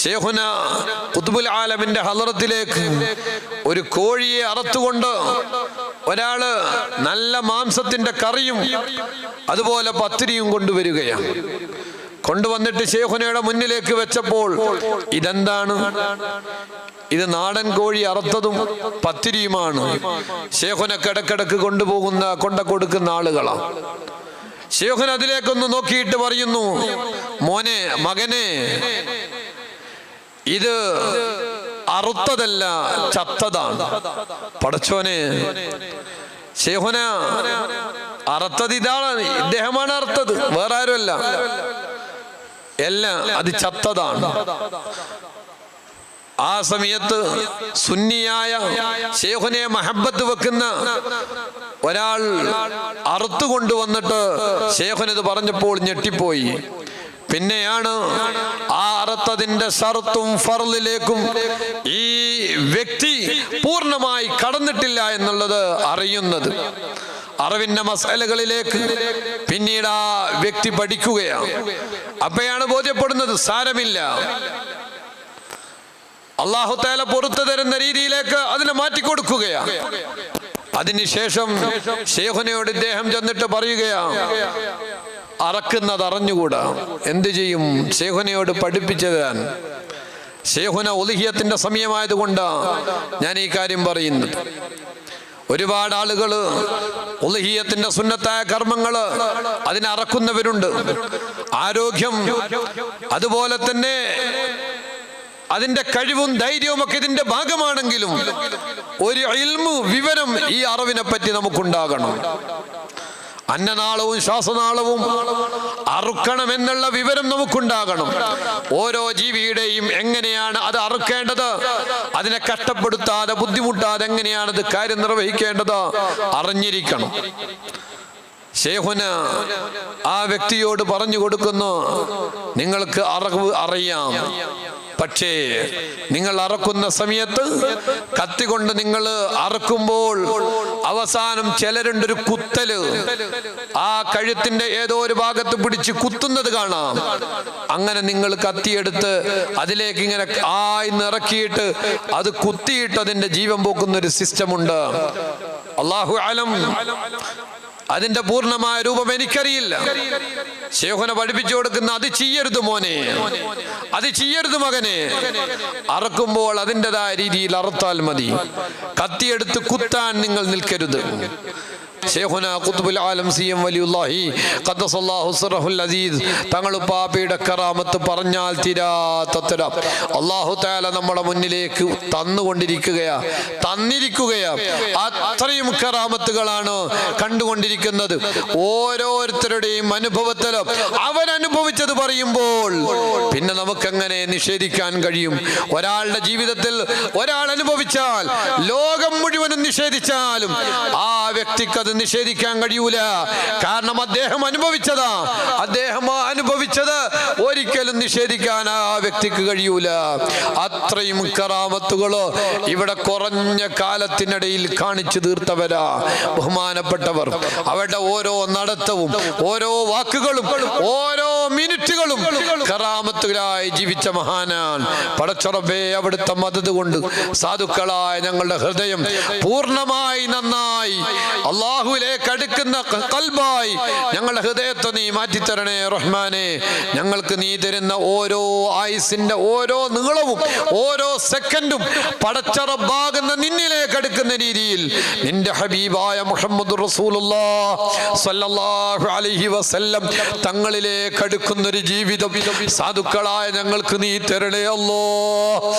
ഷേഖുന കുത്തുബുൽ ആലമിന്റെ ഹലറത്തിലേക്ക് ഒരു കോഴിയെ അറത്തുകൊണ്ട് ഒരാൾ നല്ല മാംസത്തിന്റെ കറിയും അതുപോലെ പത്തിരിയും കൊണ്ടുവരികയാണ്. കൊണ്ടുവന്നിട്ട് ഷേഖുനയുടെ മുന്നിലേക്ക് വെച്ചപ്പോൾ ഇതെന്താണ്? ഇത് നാടൻ കോഴി അറുത്തതും പത്തിരിയുമാണ്. ഷേഖുന കിടക്കിടക്ക് കൊണ്ടുപോകുന്ന കൊണ്ട കൊടുക്കുന്ന ആളുകളാണ് ഷേഖുൻ അതിലേക്കൊന്ന് നോക്കിയിട്ട് പറയുന്നു മോനെ മകനെ ഇത് അറുത്തതല്ല ചത്തതാണ്. പടച്ചോനെ ശേഹുന അറുത്തത് ഇതാണ്. ഇദ്ദേഹമാണ് അറുത്തത് വേറെ ആരുമല്ല. എല്ലാം അത് ചത്തതാണ്. ആ സമയത്ത് സുന്നിയായ ശേഖുനെ മഹബത്ത് വെക്കുന്ന ഒരാൾ അറുത്തു കൊണ്ടുവന്നിട്ട് ശേഖുനത് പറഞ്ഞപ്പോൾ ഞെട്ടിപ്പോയി. പിന്നെയാണ് ആറത്തതിന്റെ ഷർത്തും ഫർലിലേക്കും ഈ വ്യക്തി പൂർണമായി കടന്നിട്ടില്ല എന്നുള്ളത് അറിയുന്നത്. അറിവിന്റെ മസാലകളിലേക്ക് പിന്നീട് ആ വ്യക്തി പഠിക്കുകയാണ്. അപ്പോഴാണ് ബോധ്യപ്പെടുന്നത് സാരമില്ല. അള്ളാഹു തേല പുറത്തു തരുന്ന രീതിയിലേക്ക് അതിനെ മാറ്റിക്കൊടുക്കുകയാണ് അതിനുശേഷം ശേഖനയോട് ഇദ്ദേഹം ചെന്നിട്ട് പറയുകയാ അറക്കുന്നത് അറിഞ്ഞുകൂടാ എന്ത് ചെയ്യും? ഷേഖുനയോട് പഠിപ്പിച്ചു തരാൻ. ഒലിഹിയത്തിന്റെ സമയമായതുകൊണ്ട് ഞാൻ ഈ കാര്യം പറയുന്നത്. ഒരുപാട് ആളുകൾ ഉലഹിയത്തിന്റെ സുന്നത്തായ കർമ്മങ്ങൾ അതിനറക്കുന്നവരുണ്ട് ആരോഗ്യം അതുപോലെ തന്നെ അതിന്റെ കഴിവും ധൈര്യവും ഒക്കെ ഇതിന്റെ ഭാഗമാണെങ്കിലും ഒരു ഇൽമു വിവരം ഈ അറിവിനെ പറ്റി നമുക്കുണ്ടാകണം. അന്നനാളവും ശ്വാസനാളവും അറുക്കണമെന്നുള്ള വിവരം നമുക്കുണ്ടാകണം. ഓരോ ജീവിയുടെയും എങ്ങനെയാണ് അത് അറുക്കേണ്ടത്? അതിനെ കഷ്ടപ്പെടുത്താതെ ബുദ്ധിമുട്ടാതെ എങ്ങനെയാണ് അത് കാര്യം നിർവഹിക്കേണ്ടത്? അറിഞ്ഞിരിക്കണം. ശേഹുന ആ വ്യക്തിയോട് പറഞ്ഞു കൊടുക്കുന്നു നിങ്ങൾക്ക് അറിവ് അറിയാം. പക്ഷേ നിങ്ങൾ അറക്കുന്ന സമയത്ത് കത്തി കൊണ്ട് നിങ്ങൾ അറക്കുമ്പോൾ അവസാനം ചിലരുണ്ട് ഒരു കുത്തൽ. ആ കഴുത്തിന്റെ ഏതോ ഒരു ഭാഗത്ത് പിടിച്ച് കുത്തുന്നത് കാണാം. അങ്ങനെ നിങ്ങൾ കത്തിയെടുത്ത് അതിലേക്ക് ഇങ്ങനെ ആയി നിറക്കിയിട്ട് അത് കുത്തിയിട്ട് അതിന്റെ ജീവൻ പോക്കുന്ന ഒരു സിസ്റ്റം ഉണ്ട്. അള്ളാഹു അലം. അതിന്റെ പൂർണമായ രൂപം എനിക്കറിയില്ല. ശേഖന പഠിപ്പിച്ചു കൊടുക്കുന്ന അത് ചെയ്യരുത് മോനെ. അത് ചെയ്യരുത് മകനെ. അറക്കുമ്പോൾ അതിന്റെതായ രീതിയിൽ അറുത്താൽ മതി. കത്തിയെടുത്ത് കുത്താൻ നിങ്ങൾ നിൽക്കരുത്. ഷേഖുന ഖുത്ബുൽ ആലം സി എം വലിയുല്ലാഹി ഖദ്ദസല്ലാഹു സിറഹുൽ അസീസ്. തങ്ങൾ പാപ്പയുടെ കറാമത്ത് പറഞ്ഞാൽ തീരാത്തര അള്ളാഹു താല നമ്മുടെ മുന്നിലേക്ക് തന്നുകൊണ്ടിരിക്കുകയാ. തന്നിരിക്കുകയാ. അത്രയും കറാമത്തുകളാണ് കണ്ടുകൊണ്ടിരിക്കുന്നത്. ഓരോരുത്തരുടെയും അനുഭവത്തിലും അവരനുഭവിച്ചത് പറയുമ്പോൾ പിന്നെ നമുക്കെങ്ങനെ നിഷേധിക്കാൻ കഴിയും? ഒരാളുടെ ജീവിതത്തിൽ ഒരാൾ അനുഭവിച്ചാൽ ലോകം മുഴുവനും നിഷേധിച്ചാലും ആ വ്യക്തിക്ക് അത് നിഷേധിക്കാൻ കഴിയൂല. കാരണം അദ്ദേഹം അനുഭവിച്ചതാ. അദ്ദേഹം അനുഭവിച്ചത് ഒരിക്കലും നിഷേധിക്കാൻ ആ വ്യക്തിക്ക് കഴിയൂല. അത്രയും കറാമത്തുകളോ ഇവിടെ കുറഞ്ഞ കാലത്തിനിടയിൽ കാണിച്ചു തീർത്തവരാ ബഹുമാനപ്പെട്ടവർ. അവരുടെ ഓരോ നടത്തവും ഓരോ വാക്കുകളും ഓരോ മിനിറ്റുകളും കറാമത്തുകളായി ജീവിച്ച മഹാനാൻ പടച്ചുറബേ അവിടുത്തെ മതത് കൊണ്ട് സാധുക്കളായ ഞങ്ങളുടെ ഹൃദയം പൂർണമായി നന്നായി. അള്ളാഹുവിലേക്ക് അടുക്കുന്ന കൽബായി. ഞങ്ങളുടെ ഹൃദയത്തെ നീ മാറ്റിത്തരണേ റഹ്മാനെ. ഞങ്ങൾക്ക് നീ തരുന്ന ഓരോ ആയുസിന്റെ ഓരോ നീളവും ഓരോ സെക്കൻഡും പടച്ചറബാകുന്ന നിന്നിലേക്ക് അടുക്കുന്ന രീതിയിൽ നിന്റെ ഹബീബായ മുഹമ്മദ് റസൂലുള്ളാഹി അലൈഹി വസല്ലം തങ്ങളിലേക്ക് അടുക്കുന്ന ഒരു ജീവിതം. സാധുക്കളായ ഞങ്ങൾക്ക് നീ തരണേ അല്ലോ.